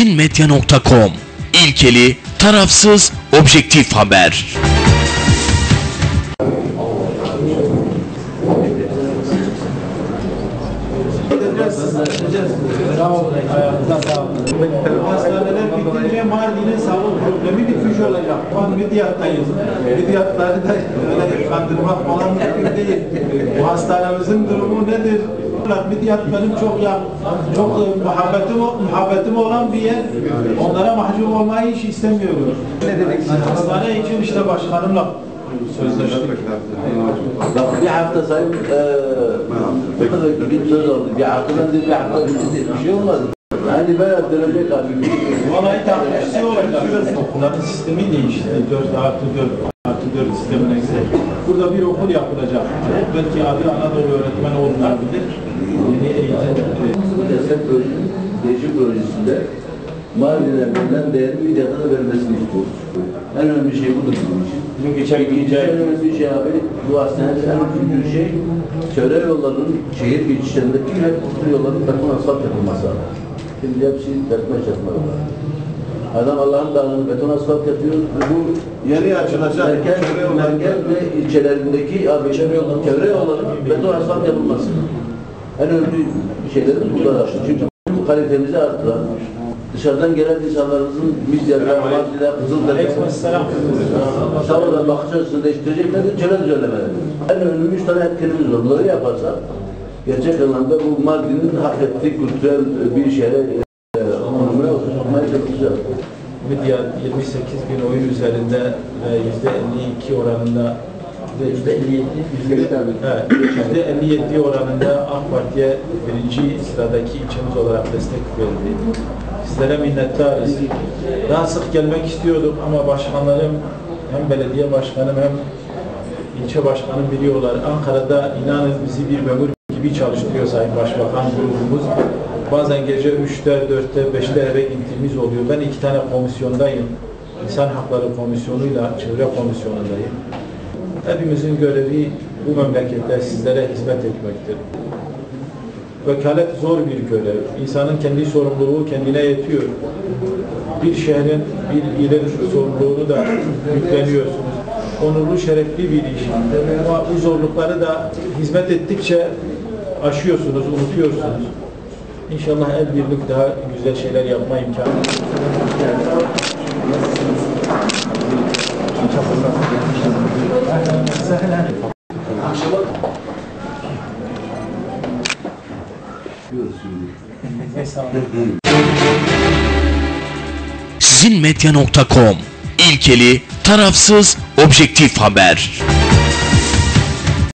Sizinmedya.com İlkeli, tarafsız, objektif haber. Hastaneler bitince an Midyat'tayız. Midyatları da öyle kandırmak falan mümkün değil. Bu hastanemizin durumu nedir? Midyat benim çok ya çok e, muhabbetim, muhabbetim olan bir yer. Onlara mahcup olmayı hiç istemiyorum. Hastane için işte başkanımla sözleştik. bir hafta sayın eee bir söz oldu. Bir haftadan bir hafta. Bir şey olmadı. Hani ben dönecek abi. Vallahi takipçisi olacak. Okulların sistemi değişti. 4 artı 4 artı 4 sistemine göre. Burada bir okul yapılacak. Belki adı Anadolu Öğretmen olmayabilir. Yeni eğitim. Destek projesi, değişim projesinde Mardin'e verilen değeri Midyat'a da verilmesini istiyoruz. En önemli şey budur bizim için. Bugün geçen İkinci en önemli şey abi, bu hastanede en önemli şey çevre yollarının şehir geçişlerindeki hep yolların takım asfalt yapılması abi. Şimdi hepsi çatma yollar. Adam Allah'ın dağını beton asfalt yapıyor. Bu Yeni açılacak merkez, yolları- merkez ve ilçelerindeki abi, çevre yolları, çevre yollarının beton asfalt yapılması. En önemli şeylerimiz bunlar aslında. Çünkü bu kalitemizi arttıran, dışarıdan gelen insanlarımızın Midyat'a, Mardin'e, Kızılder'e, Aleykümselam. Sağoldan bakış açısını değiştirecekler de çevre düzenlemeleri. En önemli üç tane etkenimiz var. Bunları yaparsak gerçek anlamda bu Mardin'in hak ettiği kültürel bir şehre e, konumuna oturtmaya çalışacağız. Midya 28 bin oyun üzerinde ve %52 oranında %57 evet, %57 oranında AK Parti'ye birinci sıradaki ilçemiz olarak destek verdi. Sizlere minnettarız. Daha sık gelmek istiyorduk ama başkanlarım hem belediye başkanım hem ilçe başkanım biliyorlar. Ankara'da inanın bizi bir memur gibi çalıştırıyor Sayın Başbakan grubumuz. Bazen gece 3'te, 4'te, 5'te eve gittiğimiz oluyor. Ben iki tane komisyondayım. İnsan Hakları Komisyonu'yla Çevre Komisyonu'ndayım. Hepimizin görevi bu memlekette sizlere hizmet etmektir. Vekalet zor bir görev. İnsanın kendi sorumluluğu kendine yetiyor. Bir şehrin, bir ilin sorumluluğunu da yükleniyorsunuz. Onurlu, şerefli bir iş. Ama bu zorlukları da hizmet ettikçe aşıyorsunuz, unutuyorsunuz. İnşallah el birlik daha güzel şeyler yapma imkanı. Sizinmedya.com İlkeli, tarafsız, objektif haber.